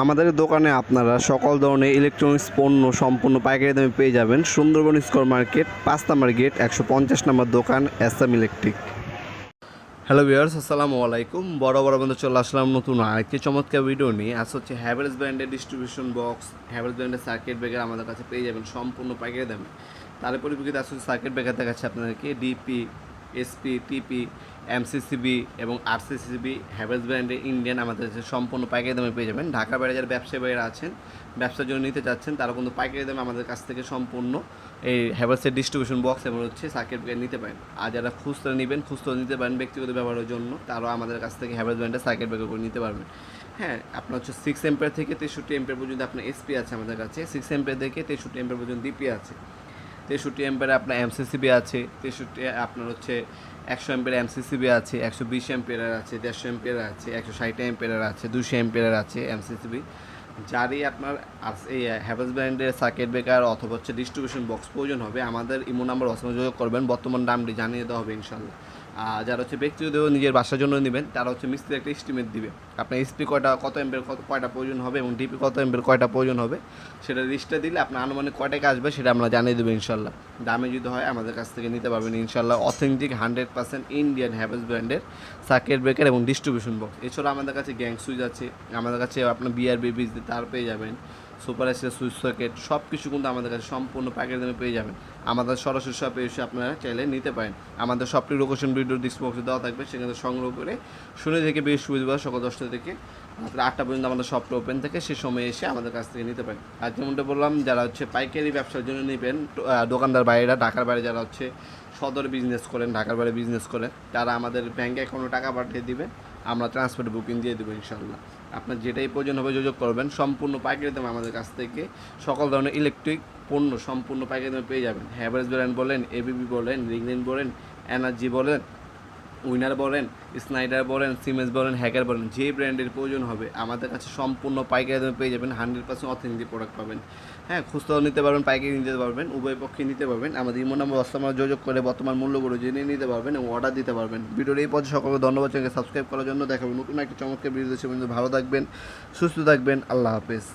আমাদের দোকানে আপনারা সকল ধরনের ইলেকট্রনিক্স পণ্য সম্পূর্ণ পাইকারি দামে পেয়ে যাবেন। সুন্দরবন স্কোয়ার মার্কেট, পাঁচ নাম্বার গেট, একশো পঞ্চাশ নাম্বার দোকান এসএম ইলেকট্রিক। হ্যালো ভিউয়ার্স, আসসালামু আলাইকুম। বড় বড় বন্ধু চলে আসলাম নতুন আরেকটি চমৎকার ভিডিও নিয়ে। আজ হচ্ছে হ্যাভেলস ব্র্যান্ডের ডিস্ট্রিবিউশন বক্স হ্যাভেলস ব্র্যান্ডের সার্কিট ব্রেকার আমাদের কাছে পেয়ে যাবেন সম্পূর্ণ পাইকারি দামে। তার পরিপ্রেক্ষিতে আসলে সার্কিট ব্রেকার দেখাচ্ছে আপনাদেরকে ডিপি এসপি, টিপি, এমসিসিবি এবং আরসিসিবি, হ্যাভেলস ব্র্যান্ডের ইন্ডিয়ান আমাদের কাছে সম্পূর্ণ পাইকারি দামে পেয়ে যাবেন। ঢাকা বাইরে যারা ব্যবসায়ী বাইরে আছেন, ব্যবসার জন্য নিতে চাচ্ছেন, তারা কিন্তু পাইকারি দামে আমাদের কাছ থেকে সম্পূর্ণ এই হ্যাভেলসের ডিস্ট্রিবিউশন বক্স এবং হচ্ছে সার্কিট ব্রেকার নিতে পারেন। আর যারা খুচরা নেবেন, খুচরা নিতে পারেন ব্যক্তিগত ব্যবহারের জন্য, তারাও আমাদের কাছ থেকে হ্যাভেলস ব্র্যান্ডের সার্কিট ব্রেকার করে নিতে পারবেন। হ্যাঁ আপনার হচ্ছে সিক্স এম্পের থেকে তেষট্টি এম্পের পর্যন্ত আপনার এসপি আছে আমাদের কাছে। সিক্স এম্পেয়ার থেকে তেষট্টি এম্পের পর্যন্ত ডিপি আছে। তেষট্টি এম্পের আপনার এমসিসিবি আছে, তেষট্টি আপনার হচ্ছে একশো এম্পেয়ার এমসিসিবি আছে, একশো বিশ এম্পেয়ার আছে, দেড়শো এম্পেয়ার আছে, একশো ষাট এম্পেয়ার আছে দুশো এম্পেয়ার আছে এমসিসিবি যারই আপনার এই হ্যাভেলস ব্র্যান্ডের সার্কিট ব্রেকার অথবা হচ্ছে ডিস্ট্রিবিউশন বক্স প্রয়োজন হবে, আমাদের ইমো নাম্বার অসময় যোগাযোগ করবেন। বর্তমান দামটি জানিয়ে দেওয়া হবে ইনশাল্লাহ যারা হচ্ছে ব্যক্তিগত নিজের বাসার জন্য নেবেন, তারা হচ্ছে মিস্ত্রি একটা এস্টিমেট দিবে। আপনার এসপি কয়টা, কত এম্পের কত, কয়টা প্রয়োজন হবে এবং ডিপি কত এম্পের কয়টা প্রয়োজন হবে, সেটা লিস্টে দিলে আপনার আনুমানিক কয় টাকা আসবে সেটা আমরা জানিয়ে দেবো ইনশাল্লাহ। দামে যদি হয়, আমাদের কাছ থেকে নিতে পারবেন ইনশাল্লাহ authentic hundred percent Indian Havells ব্র্যান্ডের সার্কিট ব্রেকার এবং ডিস্ট্রিবিউশন বক্স এছাড়া আমাদের কাছে গ্যাং সুইচ আছে, আমাদের কাছে আপনার বিআর বেবিজ তার পেয়ে যাবেন। সুপার এসের সুইচ সকেট সব কিছু কিন্তু আমাদের কাছে সম্পূর্ণ প্যাকেট দামে পেয়ে যাবেন। আমাদের সরাসরি শপে এসে আপনারা চাইলে নিতে পারেন। আমাদের সবটি লোকেশন ভিডিও ডিসক্রিপশনে দেওয়া থাকবে, সেখানে সংগ্রহ করে শুনে থেকে বেশ বৃহস্পতিবার সকাল দশটা থেকে রাত্রে আটটা পর্যন্ত আমাদের শপটা ওপেন থাকে, সে সময় এসে আমাদের কাছ থেকে নিতে পারেন। আর যেমনটা বললাম, যারা হচ্ছে পাইকারি ব্যবসার জন্য নেবেন দোকানদার বাইরেরা ঢাকার বাইরে যারা হচ্ছে সদর বিজনেস করেন, ঢাকার বাইরে বিজনেস করেন, তারা আমাদের ব্যাঙ্কে অ্যাকাউন্টে টাকা পাঠিয়ে দিবেন। আমরা ট্রান্সপোর্ট বুকিং দিয়ে দেবো ইনশাল্লাহ আপনার যেটাই প্রয়োজন হবে যোগাযোগ করবেন। সম্পূর্ণ পাইকারি দামে আমাদের কাছ থেকে সকল ধরনের ইলেকট্রিক পণ্য সম্পূর্ণ পাইকারি দামে পেয়ে যাবেন। হ্যাভারেজ ব্র্যান্ড বলেন এবিবি বলেন রিগলিন বলেন এনার্জি বলেন উইনার বলেন, স্নাইডার বলেন, সিমেন্স বলেন, হ্যাকার বলেন, যে ব্র্যান্ডের প্রয়োজন হবে, আমাদের কাছে সম্পূর্ণ পাইকারি দামে পেয়ে যাবেন হান্ড্রেড পার্সেন্ট অথেন্টিক প্রোডাক্ট পাবেন। হ্যাঁ খুচরাও নিতে পারবেন, পাইকারি নিতে পারবেন, উভয় পক্ষে নিতে পারবেন। আমাদের ইমো নাম্বার অস্তমার যোগাযোগ করে বর্তমান মূল্যগুলো জেনে নিতে পারবেন এবং অর্ডার দিতে পারবেন। ভিডিওর এই পর্যায়ে সকলকে ধন্যবাদ সাবস্ক্রাইব করার জন্য দেখাবেন নতুন একটা চমৎকার ভিডিও দেশে ভালো থাকবেন, সুস্থ থাকবেন, আল্লাহ হাফেজ।